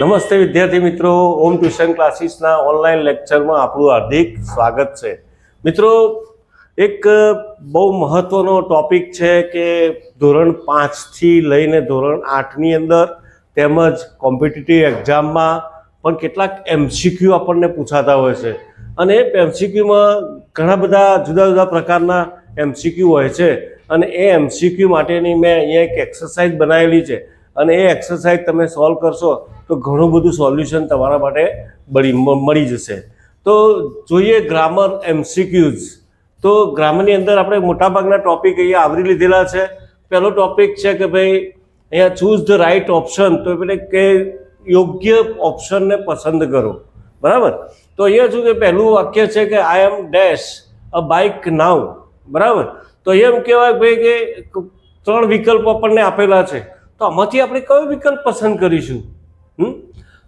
નમસ્તે વિદ્યાર્થી મિત્રો, ઓમ ટ્યુશન ક્લાસીસના ઓનલાઈન લેક્ચરમાં આપણું હાર્દિક સ્વાગત છે. મિત્રો, એક બહુ મહત્વનો ટોપિક છે કે ધોરણ પાંચથી લઈને ધોરણ આઠની અંદર તેમજ કોમ્પિટિટિવ એક્ઝામમાં પણ કેટલાક એમસીક્યુ આપણને પૂછાતા હોય છે. અને એમસીક્યુમાં ઘણા બધા જુદા જુદા પ્રકારના એમસીક્યુ હોય છે. અને એ એમસીક્યુ માટેની મેં અહીંયા એક એક્સરસાઇઝ બનાવેલી છે. અને એ એક્સરસાઇઝ તમે સોલ્વ કરશો તો ઘણું બધું સોલ્યુશન તમારા માટે મળી મળી જશે. તો જોઈએ ગ્રામર એમસીક્યુઝ તો ગ્રામરની અંદર આપણે મોટાભાગના ટોપિક અહીંયા આવરી લીધેલા છે. પહેલો ટોપિક છે કે ભાઈ અહીંયા ચૂઝ ધ રાઇટ ઓપ્શન તો એટલે કે યોગ્ય ઓપ્શનને પસંદ કરો. બરાબર? તો અહીંયા શું કે પહેલું વાક્ય છે કે I M dash a bike નાવ બરાબર? તો એમ કહેવાય ભાઈ કે, ત્રણ વિકલ્પ આપણને આપેલા છે. તો આમાંથી આપણે કયો વિકલ્પ પસંદ કરીશું? હમ?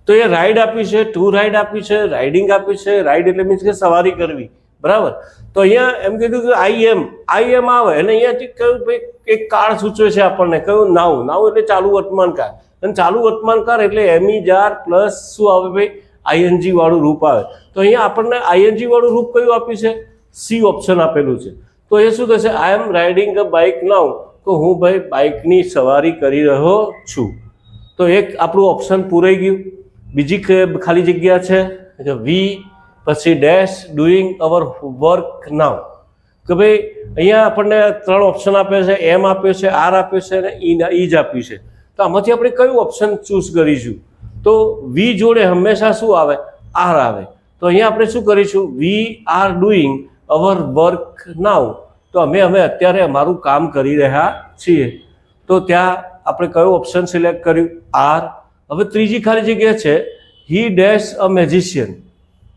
તો એ રાઈડ આપી છે ટુ રાઈડ આપી છે રાઇડિંગ આપી છે. રાઈડ એટલે મીન્સ કે સવારી કરવી. બરાબર? તો અહીંયા એમ કીધું કે આઈ એમ આઈ એમ આવે. અને અહીંયાથી કયું ભાઈ એક કાળ સૂચવે છે આપણને. કયું? નાવ નાવ એટલે ચાલુ વર્તમાનકાર અને ચાલુ વર્તમાન કાળ એટલે એમી જાર પ્લસ શું આવે ભાઈ? આઈએનજી વાળું રૂપ આવે. તો અહીંયા આપણને આઈએનજી વાળું રૂપ કયું આપ્યું છે? સી ઓપ્શન આપેલું છે. તો એ શું થશે? આઈ એમ રાઇડિંગ અ બાઇક નાવ તો હું ભાઈ બાઇકની સવારી કરી રહ્યો છું. તો એક આપણું ઓપ્શન પૂરાઈ ગયું. બીજી ખાલી જગ્યા છે. વી પછી dash doing our work now કે ભાઈ અહીંયા આપણને ત્રણ ઓપ્શન આપે છે. એમ આપ્યો છે આર આપ્યો છે અને ઈ ઈ જ આપ્યું છે. તો આમાંથી આપણે કયું ઓપ્શન ચૂઝ કરીશું? તો વી જોડે હંમેશા શું આવે? આર આવે. તો અહીંયા આપણે શું કરીશું? We are doing our work now તો અમે અમે અત્યારે અમારું કામ કરી રહ્યા છીએ. તો ત્યાં આપણે કયો ઓપ્શન સિલેક્ટ કર્યું? આર હવે ત્રીજી ખાલી જગ્યા છે. હી ડેશ અ મેજિશિયન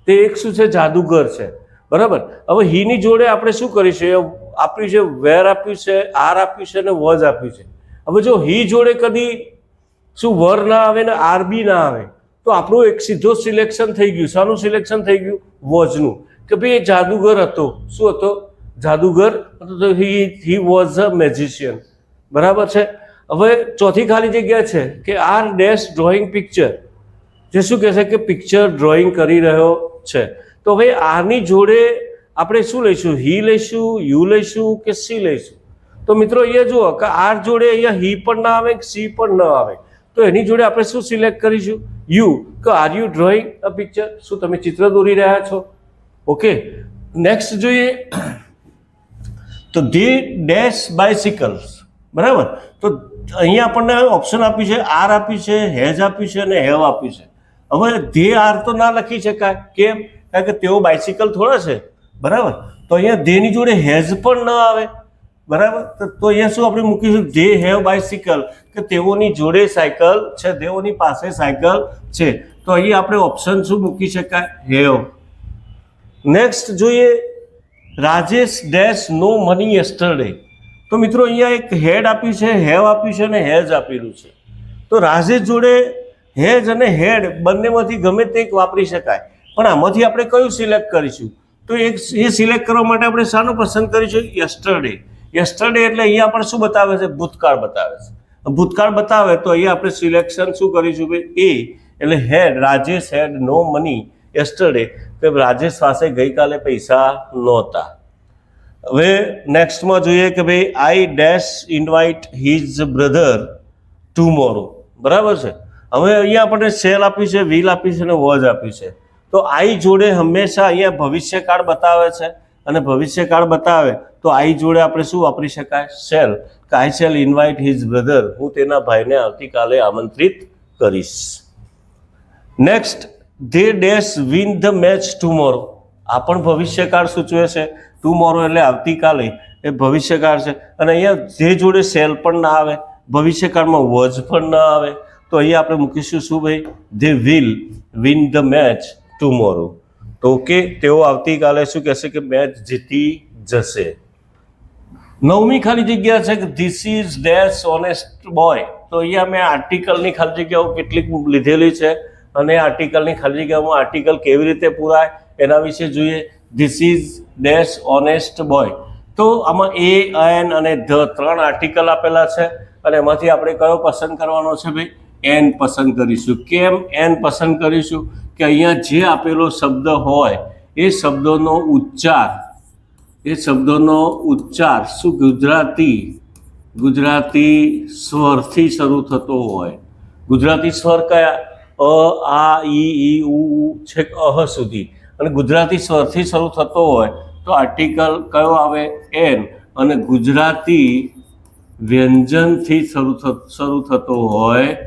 તે એક શું છે? જાદુગર છે. બરાબર? હવે હીની જોડે આપણે શું કરીશું આપ્યું છે વેર આપ્યું છે આર આપ્યું છે અને વજ આપ્યું છે. હવે જો હી જોડે કદી શું વર ના આવે ને આર બી ના આવે, તો આપણું એક સીધો સિલેક્શન થઈ ગયું. શાનું સિલેક્શન થઈ ગયું? વજનું કે ભાઈ એ જાદુગર હતો. શું હતો? જાદુગર હી હી વોઝ અ મેજિશિયન બરાબર છે? હવે ચોથી ખાલી જગ્યા છે કે આર ડેશ ડ્રોઈંગ પિક્ચર જે શું કહેશે કે પિક્ચર ડ્રોઈંગ કરી રહ્યો છે. તો હવે આરની જોડે આપણે શું લઈશું? હી લઈશું યુ લઈશું કે સી લઈશું? તો મિત્રો અહીંયા જુઓ કે આર જોડે અહીંયા હી પણ ના આવે સી પણ ન આવે. તો એની જોડે આપણે શું સિલેક્ટ કરીશું? યુ કે are you drawing a picture શું તમે ચિત્ર દોરી રહ્યા છો? ઓકે નેક્સ્ટ જોઈએ. તો ધી ડેશ બાયસિકલ્સ. બરાબર? તો અહીંયા આપણને ઓપ્શન આપ્યું છે, આર આપ્યું છે, હેઝ આપ્યું છે અને હેવ આપ્યું છે. હવે ધે આર તો ના લખી શકાય. કેમ? કારણ કે તેઓ બાઇસિકલ થોડા છે. બરાબર? તો અહીંયા ધેની જોડે હેઝ પણ ન આવે. બરાબર? તો અહીંયા શું આપણે મૂકીશું? ધે હેવ બાઇસિકલ કે તેઓની જોડે સાયકલ છે, તેઓની પાસે સાયકલ છે. તો અહીં આપણે ઓપ્શન શું મૂકી શકાય? હેવ. નેક્સ્ટ જોઈએ Rajesh dash no money yesterday તો મિત્રો અહીંયા એક હેડ આપ્યું છે હેવ આપ્યું છે અને હેઝ આપેલું છે. તો રાજેશ જોડે હેઝ અને હેડ બંનેમાંથી ગમે તે એક વાપરી શકાય. પણ આમાંથી આપણે કયું સિલેક્ટ કરીશું? તો એક એ સિલેક્ટ કરવા માટે આપણે શાનું પસંદ કરીશું? યસ્ટરડે યસ્ટરડે એટલે અહીંયા આપણે શું બતાવે છે? ભૂતકાળ બતાવે છે. ભૂતકાળ બતાવે તો અહીંયા આપણે સિલેક્શન શું કરીશું કે એ એટલે had Rajesh had no money yesterday કે રાજેશ પાસે ગઈકાલે પૈસા નહોતા. હવે નેક્સ્ટમાં જોઈએ કે ભાઈ I dash invite his brother tomorrow બરાબર છે? હવે અહીંયા આપણને સેલ આપી છે વ્હીલ આપી છે અને વોઝ આપ્યું છે. તો આઈ જોડે હંમેશા અહીંયા ભવિષ્યકાળ બતાવે છે. અને ભવિષ્યકાળ બતાવે, તો આઈ જોડે આપણે શું વાપરી શકાય? સેલ કે I shall invite his brother હું તેના ભાઈને આવતીકાલે આમંત્રિત કરીશ. Next they dash win the match tomorrow આ પણ ભવિષ્યકાળ સૂચવે છે. ટુમોરો એટલે આવતીકાલે. એ ભવિષ્યકાળ છે. અને અહીંયા જે જોડે સેલ પણ ના આવે, ભવિષ્યકાળમાં વોઝ પણ ના આવે, તો અહીંયા આપણે મૂકીશું શું ભાઈ? They will win the match tomorrow તો કે તેઓ આવતીકાલે શું કહેશે કે મેચ જીતી જશે. નવમી ખાલી જગ્યા છે કે this is dash honest boy તો અહીંયા મેં આર્ટિકલની ખાલી જગ્યાઓ કેટલીક લીધેલી છે. અને આર્ટિકલની ખાલી જગ્યામાં આર્ટિકલ કેવી રીતે પૂરાય એના વિશે જોઈએ. This is dash honest boy તો આમાં એ એન અને ધ ત્રણ આર્ટિકલ આપેલા છે અને એમાંથી આપણે કયો પસંદ કરવાનો છે ભાઈ? એન પસંદ કરીશું. કેમ એન પસંદ કરીશું? કે અહીંયા જે આપેલો શબ્દ હોય, એ શબ્દોનો ઉચ્ચાર, એ શબ્દોનો ઉચ્ચાર શું ગુજરાતી ગુજરાતી સ્વરથી શરૂ થતો હોય. ગુજરાતી સ્વર કયા? અ, આ, ઈ ઈ, ઉ છેક, અહ સુધી. અને ગુજરાતી સ્વરથી શરૂ થતો હોય તો આર્ટિકલ કયો આવે? એન. અને ગુજરાતી વ્યંજનથી શરૂ શરૂ થતો હોય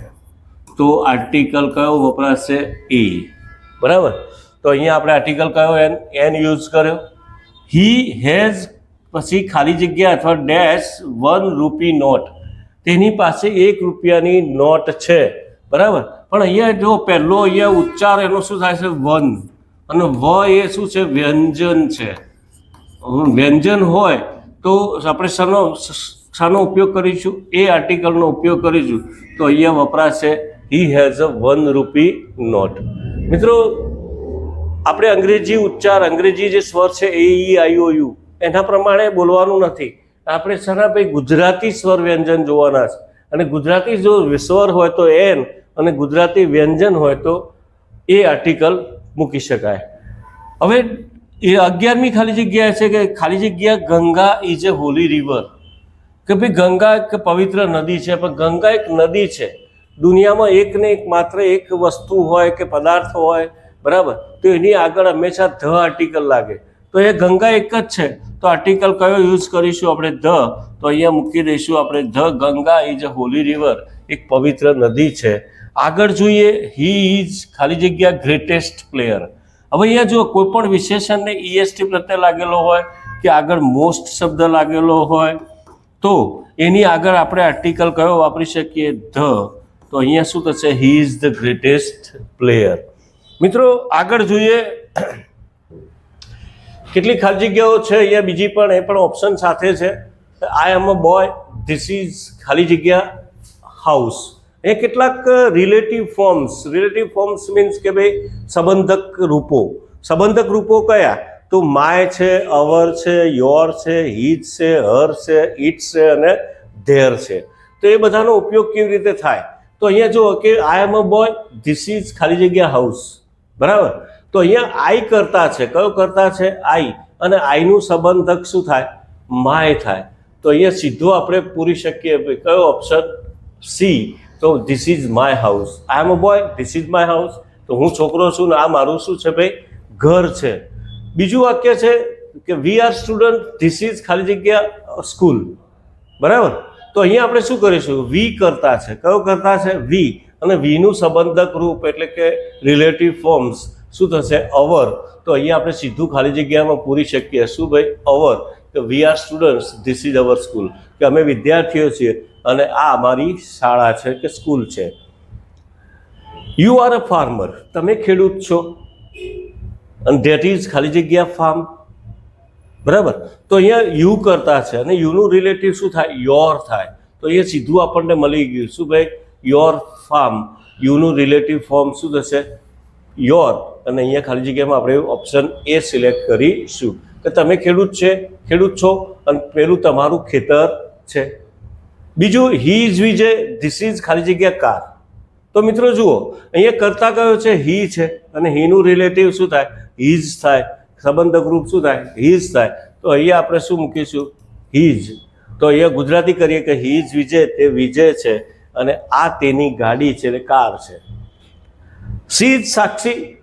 તો આર્ટિકલ કયો વપરાશે? એ બરાબર? તો અહીંયા આપણે આર્ટિકલ કયો એન એન યુઝ કર્યો? હી હેઝ પછી ખાલી જગ્યા અથવા ડેશ વન રૂપી નોટ. તેની પાસે એક રૂપિયાની નોટ છે. બરાબર? પણ અહીંયા જો પહેલો અહીંયા ઉચ્ચાર એનો શું થાય છે? વન. અને વ એ શું છે? વ્યંજન છે. વ્યંજન હોય તો આપણે શાનો શાનો ઉપયોગ કરીશું. એ આર્ટિકલનો ઉપયોગ કરીશું. તો અહીંયા વપરાશે he has a one rupee note મિત્રો, આપણે અંગ્રેજી ઉચ્ચાર, અંગ્રેજી જે સ્વર છે, એ, ઈ, આઈ, ઓ, યુ, એના પ્રમાણે બોલવાનું નથી. આપણે શાના ભાઈ ગુજરાતી સ્વર વ્યંજન જોવાના છે? અને ગુજરાતી જો સ્વર હોય તો એન અને ગુજરાતી વ્યંજન હોય તો એ આર્ટિકલ મૂકી શકાય. હવે એ અગિયારમી ખાલી જગ્યા છે કે ખાલી જગ્યા Ganga is a holy river કે ભાઈ ગંગા એક પવિત્ર નદી છે, પણ ગંગા એક નદી છે. દુનિયામાં એક ને એક માત્ર એક વસ્તુ હોય કે પદાર્થ હોય, બરાબર? તો એની આગળ હંમેશા ધ આર્ટિકલ લાગે. તો એ ગંગા એક જ છે. તો આર્ટિકલ કયો યુઝ કરીશું આપણે? ધ. તો અહીંયા મૂકી દઈશું આપણે. The Ganga is a holy river એક પવિત્ર નદી છે. આગળ જોઈએ હી ઇઝ ખાલી જગ્યા ગ્રેટેસ્ટ પ્લેયર હવે અહીંયા જો કોઈ પણ વિશેષણને ઈએસટી પ્રત્યે લાગેલો હોય કે આગળ મોસ્ટ શબ્દ લાગેલો હોય, તો એની આગળ આપણે આર્ટિકલ કયો વાપરી શકીએ? ધ. તો અહીંયા શું થશે? He is the greatest player મિત્રો, આગળ જોઈએ, કેટલી ખાલી જગ્યાઓ છે અહીંયા? બીજી પણ, એ પણ ઓપ્શન સાથે છે. I am a boy this is ખાલી જગ્યા હાઉસ એ કેટલાક relative forms relative forms means કે ભાઈ સંબંધક રૂપો. સંબંધક રૂપો કયા? તો માય છે અવર છે યોર છે હિજ છે હર છે ઇટ છે અને ધેર છે. તો એ બધાનો ઉપયોગ કેવી રીતે થાય? તો અહીંયા જુઓ કે I am a boy this is ખાલી જગ્યા હાઉસ બરાબર? તો અહીંયા આઈ કરતા છે. કયો કરતા છે? આઈ અને આઈનું સંબંધક શું થાય? માય થાય. તો અહીંયા સીધો આપણે પૂરી શકીએ. કયો ઓપ્શન સી તો this is my house I am a boy this is my house તો હું છોકરો છું ને આ મારું શું છે ભાઈ? ઘર છે. બીજું વાક્ય છે કે we are student this is ખાલી જગ્યા સ્કૂલ બરાબર? તો અહીંયા આપણે શું કરીશું? વી કરતા છે. કયો કરતા છે? વી અને વીનું સંબંધક રૂપ એટલે કે રિલેટિવ ફોર્મ્સ શું થશે? અવર તો અહીંયા આપણે સીધું ખાલી જગ્યામાં પૂરી શકીએ. શું ભાઈ? અવર કે we are students this is our school કે અમે વિદ્યાર્થીઓ છીએ. અને આ અમારી શાળા છે કે સ્કૂલ છે. યુ આર અ ફાર્મર તમે ખેડૂત છો. અને ધેટ ઇઝ ખાલી જગ્યા ફાર્મ બરાબર? તો અહીંયા યુ કરતા છે અને યુનું રિલેટિવ શું થાય? યોર થાય. તો અહીંયા સીધું આપણને મળી ગયું. શું ભાઈ? યોર ફાર્મ યુનું રિલેટિવ ફોર્મ શું થશે? યોર અને અહીંયા ખાલી જગ્યામાં આપણે ઓપ્શન એ સિલેક્ટ કરીશું. કે તમે ખેડૂત છે, ખેડૂત છો, અને પેલું તમારું ખેતર છે. બીજું he is Vijay this is ખાલી જગ્યા કાર તો મિત્રો જુઓ, અહીંયા કરતા કયો છે? હી છે. અને હીનું રિલેટિવ શું થાય? હીઝ થાય. સંબંધક રૂપ શું થાય? હીઝ થાય. તો અહીંયા આપણે શું મૂકીશું? હીઝ તો અહીંયા ગુજરાતી કરીએ કે હીઝ વિજય તે વિજય છે. અને આ તેની ગાડી છે કાર છે. સીજ સાક્ષી.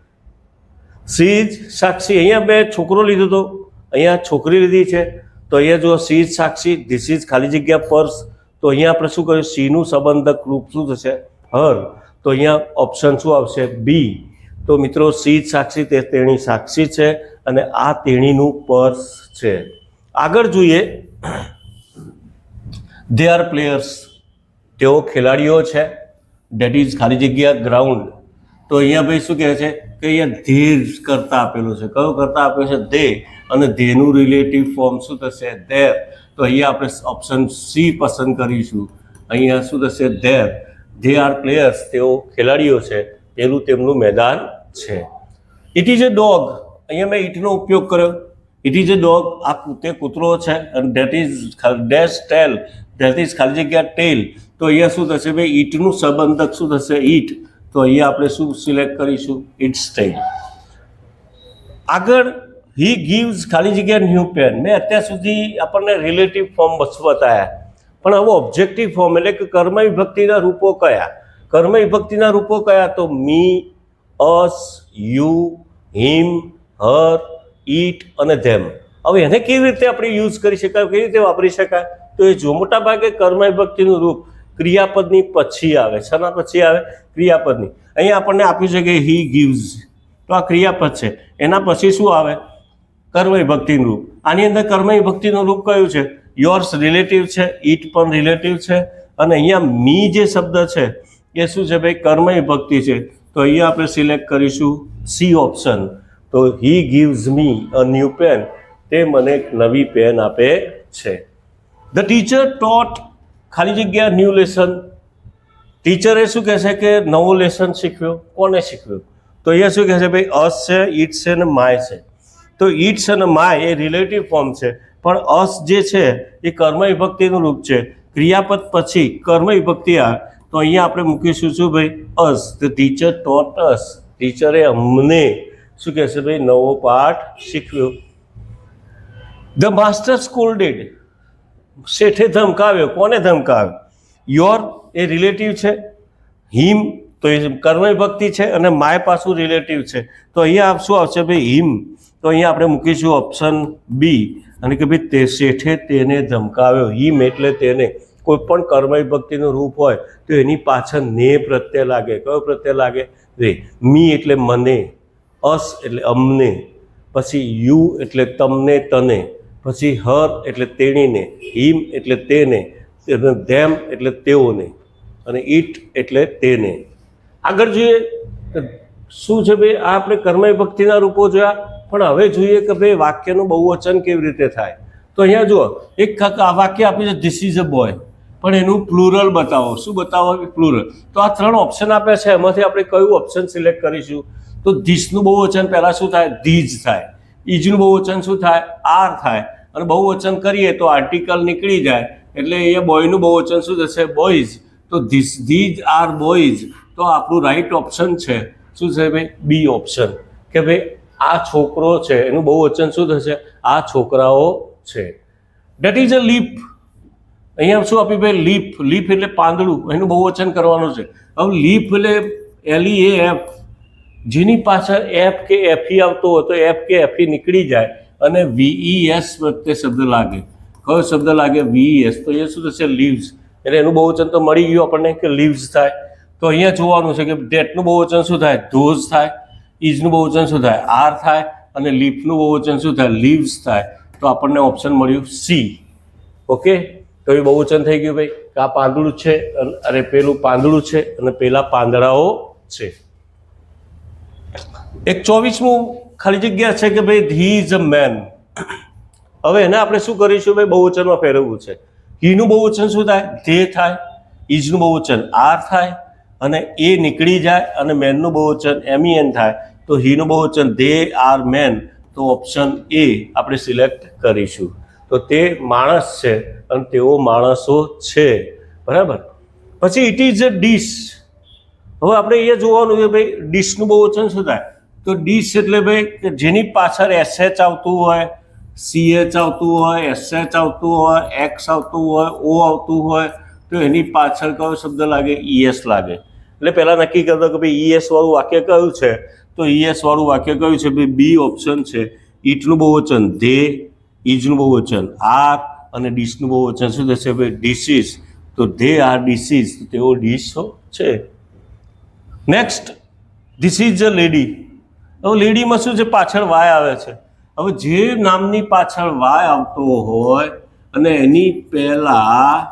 સીજ સાક્ષી. અહીંયા બે છોકરો લીધો હતો અહીંયા છોકરી લીધી છે. તો અહીંયા જુઓ સીજ સાક્ષી. ધીસ ઇઝ ખાલી જગ્યા પર્સ તો અહીંયા આપણે શું કહ્યું? સીનું સંબંધક રૂપ શું થશે? હર. તો અહીંયા ઓપ્શન શું આવશે? બી તો મિત્રો સી સાક્ષી તે તેણી સાક્ષી છે અને આ તેણીનું પર્સ છે. આગળ જોઈએ. દે આર પ્લેયર્સ તેઓ ખેલાડીઓ છે. ડેટ ઇઝ ખાલી જગ્યા ગ્રાઉન્ડ તો અહીંયા ભાઈ શું કહે છે? કે અહીંયા ધીર કરતા આપેલું છે. કયો કરતા આપ્યો છે? ધે અને ધેનું રિલેટિવ ફોર્મ શું થશે? ધેર તો અહીંયા આપણે ઓપ્શન સી પસંદ કરીશું. અહીંયા શું થશે? ધેર ધે આર પ્લેયર્સ તેઓ ખેલાડીઓ છે. તેનું તેમનું મેદાન છે. ઇટ ઇઝ અ ડોગ અહીંયા મેં ઇટનો ઉપયોગ કર્યો. ઇટ ઇઝ અ ડોગ આ તે કૂતરો છે. અને that is dash tail that is ખાલી જગ્યા ટેલ તો અહીંયા શું થશે ભાઈ? ઈટનું સંબંધક શું થશે? ઈટ તો અહીંયા આપણે શું સિલેક્ટ કરીશું? ઇટ્સ ટેલ આગળ હી ગીવ્સ ખાલી જગ્યા ન્યૂ પેન મેં અત્યાર સુધી આપણને રિલેટિવ ફોર્મ બતાવ્યા પણ હવે ઓબ્જેક્ટિવ ફોર્મ એટલે કે કર્મ વિભક્તિના રૂપો કયા? કર્મ વિભક્તિના રૂપો કયા? તો મી અસ યુ હિમ હર ઈટ અને ધેમ હવે એને કેવી રીતે આપણે યુઝ કરી શકાય? કેવી રીતે વાપરી શકાય? તો એ જો મોટા ભાગે કર્મ વિભક્તિનું રૂપ ક્રિયાપદની પછી આવે. શેના પછી આવે? ક્રિયાપદની. અહીંયા આપણને આપ્યું છે કે હી ગીવ્સ તો આ ક્રિયાપદ છે. એના પછી શું આવે? કર્મ ભક્તિનું રૂપ. આની અંદર કર્મય ભક્તિનું રૂપ કયું છે? યોર્સ રિલેટિવ છે ઈટ પણ રિલેટિવ છે. અને અહીંયા મી જે શબ્દ છે, એ શું છે ભાઈ? કર્મ ભક્તિ છે. તો અહીંયા આપણે સિલેક્ટ કરીશું સી ઓપ્શન તો he gives me a new pen તે મને એક નવી પેન આપે છે. ધ ટીચર ટોટ ખાલી જગ્યા ન્યૂ લેસન ટીચરે શું કહેશે કે નવો લેસન શીખવ્યો કોને શીખવ્યો તો અહીંયા શું કહે છે ભાઈ? અસ છે ઈટ છે ને માય છે. તો ઈટ્સ અને માય એ રિલેટિવ ફોર્મ છે. પણ અસ જે છે, એ કર્મ વિભક્તિનું રૂપ છે. ક્રિયાપદ પછી કર્મ વિભક્તિ આવે તો અહીંયા આપણે મૂકીશું શું ભાઈ? Us. The teacher taught us ટીચરે અમને શું કહેશે ભાઈ? નવો પાઠ શીખવ્યો ધ માસ્ટર સ્કૂલ ડેડ શેઠે ધમકાવ્યો. કોને ધમકાવ્યો? યોર એ રિલેટિવ છે. હિમ તો એ કર્મય ભક્તિ છે અને માય પાછું રિલેટિવ છે. તો અહીંયા શું આવશે ભાઈ? હિમ. તો અહીંયા આપણે મૂકીશું ઓપ્શન બી અને કે ભાઈ તે શેઠે તેને ધમકાવ્યો. હિમ એટલે તેને. કોઈ પણ કર્મ ભક્તિનું રૂપ હોય તો એની પાછળ ને પ્રત્યય લાગે. કયો પ્રત્યય લાગે? રે. મી એટલે મને. અસ એટલે અમને. પછી યુ એટલે તમને તને. પછી હર એટલે તેણીને. હિમ એટલે તેને. ધેમ એટલે તેઓને. અને ઈટ એટલે તેને. આગળ જોઈએ શું છે ભાઈ, આ આપણે કર્મય ભક્તિના રૂપો જોયા, પણ હવે જોઈએ કે ભાઈ, વાક્યનું બહુવચન કેવી રીતે થાય. તો અહીંયા જુઓ, એક વાક્ય આપ્યું છે ધીસ ઇઝ અ બોય પણ એનું પ્લુરલ બતાવો. શું બતાવો પ્લુરલ તો આ ત્રણ ઓપ્શન આપ્યા છે, એમાંથી આપણે કયું ઓપ્શન સિલેક્ટ કરીશું? તો ધીસનું બહુવચન પહેલાં શું થાય? ધીજ થાય. ઈજનું બહુવચન શું થાય? આર થાય. અને બહુવચન કરીએ તો આર્ટિકલ નીકળી જાય. એટલે અહીંયા બોયનું બહુવચન શું થશે? બોયઝ તો ધીસ ધીજ આર બોયઝ તો આપણું રાઈટ ઓપ્શન છે. શું છે ભાઈ? બી ઓપ્શન કે ભાઈ, આ છોકરો છે, એનું બહુ વચન શું થશે? આ છોકરાઓ છે. ડેટ ઇઝ અ લીપ અહીંયા શું આપ્યું ભાઈ? લીફ લીફ એટલે પાંદડું. એનું બહુ વચન કરવાનું છે. હવે લીફ એટલે એલી એ એફ જેની પાછળ એફ કે એફી આવતો હોય તો એફ કે એફી નીકળી જાય અને વીઈ એસ વખતે શબ્દ લાગે. કયો શબ્દ લાગે? વીઈ એસ તો અહીંયા શું થશે? લીવ્સ એટલે એનું બહુ વચન તો મળી ગયું આપણને કે લીવ્સ થાય. તો અહીંયા જોવાનું છે કે ડેટનું બહુવચન શું થાય? ધોઝ થાય ઇઝનું બહુવચન શું થાય? આર થાય અને લીફનું બહુવચન શું થાય? લીવ્સ થાય. તો આપણને ઓપ્શન મળ્યું સી. ઓકે? તો એ બહુવચન થઈ ગયું ભાઈ. કે આ પાંદડું છે અરે પેલું પાંદડું છે અને પેલા પાંદડાઓ છે. એક ચોવીસમું ખાલી જગ્યા છે કે ભાઈ હી ઇઝ અ મેન. હવે એને આપણે શું કરીશું ભાઈ? બહુવચનમાં ફેરવવું છે. હીનું બહુવચન શું થાય? ધે થાય. ઇઝનું બહુવચન આર થાય. અને એ નીકળી જાય અને મેનનું બહુવચન એમઈએન થાય, તો હીનું બહુવચન ધે આર મેન તો ઓપ્શન એ આપણે સિલેક્ટ કરીશું. તો તે માણસ છે અને તેઓ માણસો છે. બરાબર? પછી ઇટ ઇઝ અ ડીશ હવે આપણે એ જોવાનું કે ભાઈ ડીશનું બહુવચન શું થાય? તો ડીશ એટલે ભાઈ કે જેની પાછળ એસએચ આવતું હોય સીએચ આવતું હોય એસએચ આવતું હોય એક્સ આવતું હોય ઓ આવતું હોય, તો એની પાછળ કયો શબ્દ લાગે? ઈએસ લાગે. એટલે પહેલાં નક્કી કરતો કે ભાઈ ઈએસ વાળું વાક્ય કયું છે? તો ઈએસ વાળું વાક્ય કયું છે? ભાઈ બી ઓપ્શન છે. ઈટનું બહુવચન ધે ઈજનું બહુવચન આર અને ડીશનું બહુવચન શું થશે? ભાઈ ડીસીસ તો ધે આર ડિસીઝ તેઓ ડીશો છે. Next this is a lady હવે લેડીમાં શું છે? પાછળ વાય આવે છે. હવે જે નામની પાછળ વાય આવતો હોય અને એની પહેલાં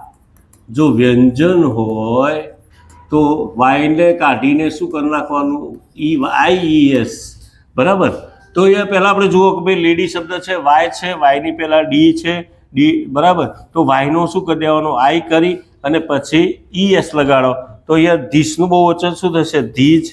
જો વ્યંજન હોય તો વાયને કાઢીને શું કરી નાખવાનું? E I E S. બરાબર? તો એ પહેલાં આપણે જુઓ કે ભાઈ લેડી શબ્દ છે, વાય છે, વાયની પહેલાં ડી છે, ડી, બરાબર? તો વાયનો શું કરી દેવાનું? આઈ કરી અને પછી ઈ એસ લગાડો. તો અહીંયા ધીસનું બહુ વચન શું થશે? ધીજ.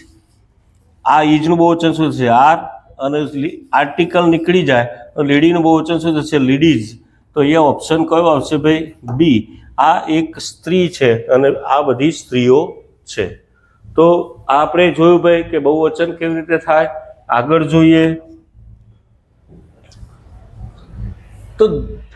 આ ઈજનું બહુ વચન શું થશે? આર. અને આર્ટિકલ નીકળી જાય. તો લેડીનું બહુવચન શું થશે? લેડીઝ. તો અહીંયા ઓપ્શન કયો આવશે ભાઈ? બી. આ એક સ્ત્રી છે અને આ બધી સ્ત્રીઓ છે. તો આપણે જોયું ભાઈ કે બહુવચન કેવી રીતે થાય? આગળ જોઈએ. તો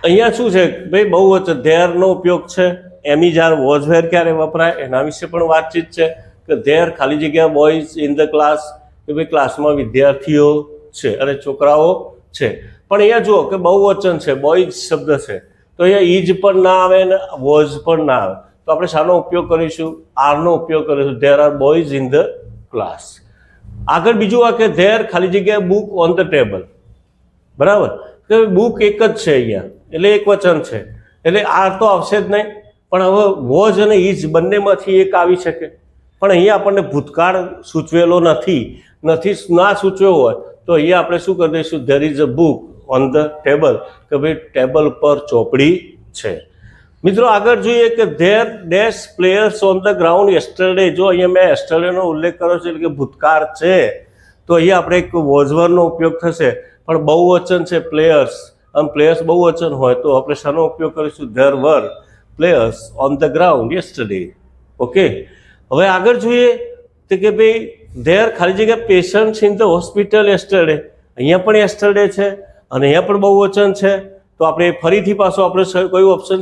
અહીંયા શું છે? ભાઈ બહુવચન ધેરનો ઉપયોગ છે. એમી જ્યારે વોઝવેર ક્યારે વપરાય? એના વિશે પણ વાતચીત છે કે ધેર ખાલી જગ્યા બોયઝ ઇન ધ ક્લાસ કે ભાઈ ક્લાસમાં વિદ્યાર્થીઓ છે અને છોકરાઓ છે. પણ અહીંયા જુઓ કે બહુવચન છે. બોયઝ શબ્દ છે. તો અહીંયા ઈજ પણ ના આવે ને વોઝ પણ ના આવે. તો આપણે શાનો ઉપયોગ કરીશું? આરનો ઉપયોગ કરીશું. There are boys in the class આગળ બીજું આ કે ધેર ખાલી જગ્યાએ બુક ઓન ધ ટેબલ બરાબર? કે બુક એક જ છે અહીંયા. એટલે એક વચન છે. એટલે આર તો આવશે જ નહીં. પણ હવે વોઝ અને ઇઝ બંનેમાંથી એક આવી શકે. પણ અહીંયા આપણને ભૂતકાળ સૂચવેલો નથી. નથી ના સૂચવ્યો હોય, તો અહીંયા આપણે શું કરી દઈશું? There is a book on the table કે ભાઈ ટેબલ પર ચોપડી છે. મિત્રો, આગળ જોઈએ કે there dash players on the ground yesterday જો અહીંયા મેં એસ્ટરડેનો ઉલ્લેખ કર્યો છે, એટલે કે ભૂતકાળ છે, તો અહીંયા આપણે એક વોઝવરનો ઉપયોગ થશે. પણ બહુવચન છે પ્લેયર્સ આમ પ્લેયર્સ બહુવચન હોય, તો આપણે શાનો ઉપયોગ કરીશું? There were players on the ground yesterday okay હવે આગળ જોઈએ તો કે ભાઈ ધેર ખાલી જગ્યા patients in the hospital yesterday અહીંયા પણ એસ્ટરડે છે, અને અહીંયા પણ બહુવચન છે. તો આપણે ફરીથી પાછો આપણે કયું ઓપ્શન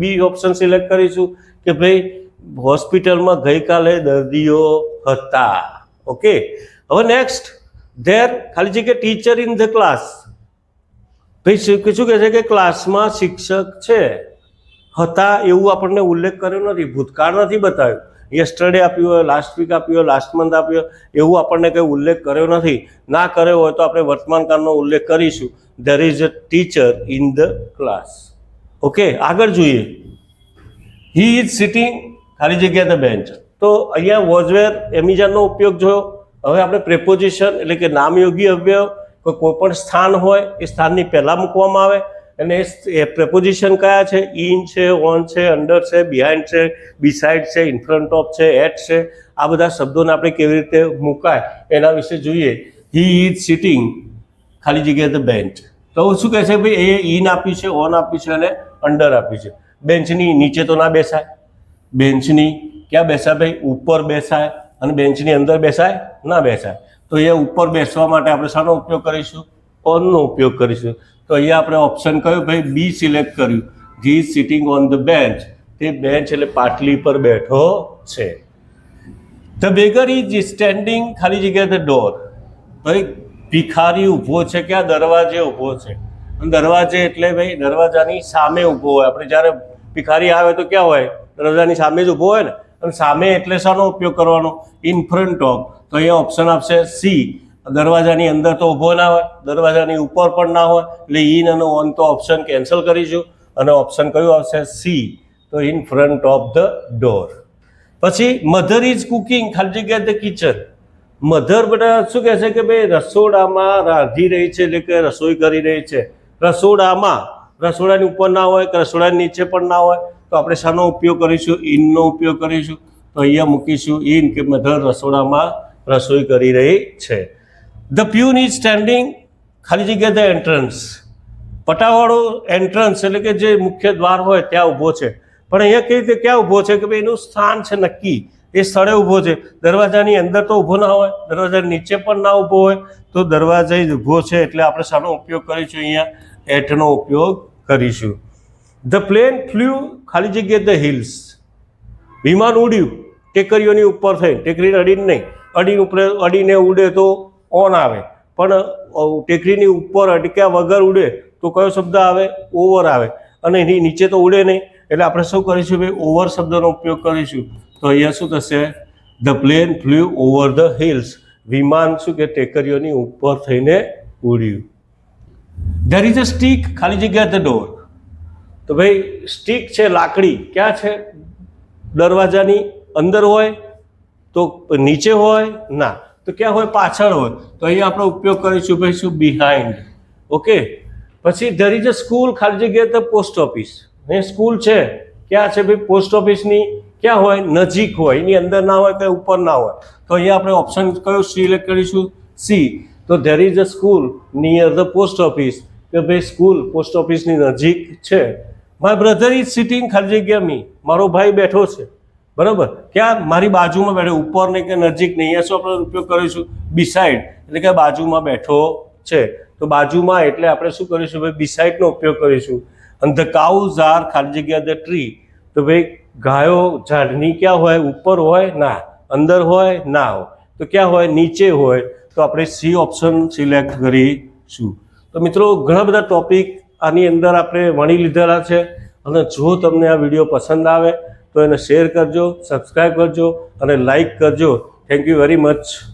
બી ઓપ્શન સિલેક્ટ કરીશું કે ભાઈ, હોસ્પિટલમાં ગઈકાલે દર્દીઓ હતા. ઓકે? હવે નેક્સ્ટ ધેર ખાલી જગ્યા ટીચર ઇન ધ ક્લાસ ભાઈ, શું કહે છે કે ક્લાસમાં શિક્ષક છે, હતા એવું આપણને ઉલ્લેખ કર્યો નથી, ભૂતકાળ નથી બતાવ્યું. યસ્ટરડે આપ્યું હોય લાસ્ટ વીક આપ્યું હોય લાસ્ટ મંથ આપ્યો એવું આપણને કંઈ ઉલ્લેખ કર્યો નથી. ના કર્યો હોય તો આપણે વર્તમાનકાળનો ઉલ્લેખ કરીશું. There is a teacher in the class okay આગળ જોઈએ. હી ઇઝ સિટિંગ ખાલી જગ્યા ધ બેન્ચ તો અહીંયા વોઝવેર એમિઝાનનો ઉપયોગ જોયો. હવે આપણે પ્રેપોઝિશન એટલે કે નામયોગી અવ્યવ, કોઈ પણ સ્થાન હોય, એ સ્થાનની પહેલાં મૂકવામાં આવે. અને એ પ્રેપોઝિશન કયા છે? ઇન છે, ઓન છે, અંડર છે બિહાઇન્ડ છે બિસાઇડ છે ઇન ફ્રન્ટ ઓફ છે એટ છે. આ બધા શબ્દોને આપણે કેવી રીતે મુકાય એના વિશે જોઈએ. હી ઇઝ સિટિંગ ખાલી જગ્યાએ ધ બેન્ચ તો શું કહે છે ભાઈ? એ ઇન આપ્યું છે, ઓન આપ્યું છે અને અંડર આપ્યું છે. બેન્ચની નીચે તો ના બેસાય. બેન્ચની ક્યાં બેસાય ભાઈ? ઉપર બેસાય અને બેન્ચની અંદર બેસાય, ના બેસાય. તો એ ઉપર બેસવા માટે આપણે શાનો ઉપયોગ કરીશું? ઓનનો ઉપયોગ કરીશું. તો અહીંયા આપણે ઓપ્શન કયો? ભાઈ બી સિલેક્ટ કર્યું. જી સિટિંગ ઓન ધ બેન્ચ તે બેન્ચ એટલે પાટલી પર બેઠો છે. ધ બેગર ઇઝ સ્ટેન્ડિંગ ખાલી જગ્યા ધ ડોર ભાઈ, ભિખારી ઊભો છે ક્યાં? દરવાજે ઊભો છે. દરવાજે એટલે ભાઈ, દરવાજાની સામે ઊભો હોય. આપણે જ્યારે ભિખારી આવે તો ક્યાં હોય? દરવાજાની સામે જ ઊભો હોય ને? અને સામે એટલે શાનો ઉપયોગ કરવાનો? ઇન ફ્રન્ટ ઓફ તો અહીંયા ઓપ્શન આપશે સી દરવાજાની અંદર તો ઊભો ના હોય, દરવાજાની ઉપર પણ ના હોય, એટલે ઇન અને ઓન તો ઓપ્શન કેન્સલ કરીશું અને ઓપ્શન કયું આવશે? સી તો in front of the door પછી મધર ઇઝ કુકિંગ ખાલી જગ્યાએ ધ કિચન મધર બધા શું કહે છે કે ભાઈ, રસોડામાં રાંધી રહી છે એટલે કે રસોઈ કરી રહી છે. રસોડામાં, રસોડાની ઉપર ના હોય કે રસોડાની નીચે પણ ના હોય, તો આપણે શાનો ઉપયોગ કરીશું? ઇનનો ઉપયોગ કરીશું? તો અહીંયા મૂકીશું ઇન કે મધર રસોડામાં રસોઈ કરી રહી છે. ધ પ્યુન ઇઝ સ્ટેન્ડિંગ ખાલી જગ્યા ધ એન્ટ્રન્સ પટાવાળો એન્ટ્રન્સ એટલે કે જે મુખ્ય દ્વાર હોય ત્યાં ઊભો છે. પણ અહીંયા કઈ રીતે ક્યાં ઊભો છે કે ભાઈ એનું સ્થાન છે નક્કી? એ સ્થળે ઊભો છે. દરવાજાની અંદર તો ઊભો ના હોય, દરવાજાની નીચે પણ ના ઊભો હોય, તો દરવાજા જ ઊભો છે એટલે આપણે શાનો ઉપયોગ કરીશું અહીંયા, એટનો ઉપયોગ કરીશું. ધ પ્લેન ફ્લ્યુ ખાલી જગ્યાએ ધ હિલ્સ વિમાન ઉડ્યું, ટેકરીઓની ઉપર થઈ ટેકરીને અડીને નહીં, અડીને ઉપર, અડીને ઉડે તો ઓન આવે. પણ ટેકરીની ઉપર અટક્યા વગર ઉડે તો કયો શબ્દ આવે? ઓવર આવે. અને એની નીચે તો ઉડે નહીં. એટલે આપણે શું કરીશું ભાઈ? ઓવર શબ્દનો ઉપયોગ કરીશું. તો અહીંયા શું થશે? The plane flew over the hills. વિમાન શું કે? ટેકરીઓની ઉપર થઈને ઉડ્યું. ધેર ઇઝ અ સ્ટીક ખાલી જગ્યા ધ ડોર. તો ભાઈ, સ્ટીક છે, લાકડી. ક્યાં છે? દરવાજાની અંદર હોય તો નીચે હોય? ના. તો ક્યાં હોય? પાછળ હોય. તો અહીંયા આપણે ઉપયોગ કરીશું ભાઈ શું? બિહાઇન્ડ ઓકે પછી ધેર અ સ્કૂલ ખાલી જગ્યાએ તો પોસ્ટ ઓફિસ ને સ્કૂલ છે. ક્યાં છે ભાઈ? પોસ્ટ ઓફિસની ક્યાં હોય? નજીક હોય. એની અંદર ના હોય કે ઉપર ના હોય. તો અહીંયા આપણે ઓપ્શન કયો? સિલેક્ટ કરીશું. સી તો there is a school near the post office કે ભાઈ સ્કૂલ પોસ્ટ ઓફિસની નજીક છે. માય બ્રધર ઇઝ સિટિંગ ખાલી જગ્યા મી મારો ભાઈ બેઠો છે. બરાબર? ક્યાં? મારી બાજુમાં બેઠો, ઉપર નહીં કે નજીક નહીં. અહીંયા શું આપણે ઉપયોગ કરીશું? બિસાઇડ એટલે કે બાજુમાં બેઠો છે. તો બાજુમાં એટલે આપણે શું કરીશું ભાઈ? બિસાઇડનો ઉપયોગ કરીશું. અને ધ કાઉઝ આર ખાલી જગ્યા ધ ટ્રી તો ભાઈ, ગાયો ઝાડની ક્યાં હોય? ઉપર હોય? ના. અંદર હોય? ના હોય. તો ક્યાં હોય? નીચે હોય. તો આપણે સી ઓપ્શન સિલેક્ટ કરીશું. તો મિત્રો, ઘણા બધા ટોપિક આની અંદર આપણે વણી લીધેલા છે. અને જો તમને આ વીડિયો પસંદ આવે તો એને શેર કરજો સબસ્ક્રાઈબ કરજો અને લાઈક કરજો. Thank you very much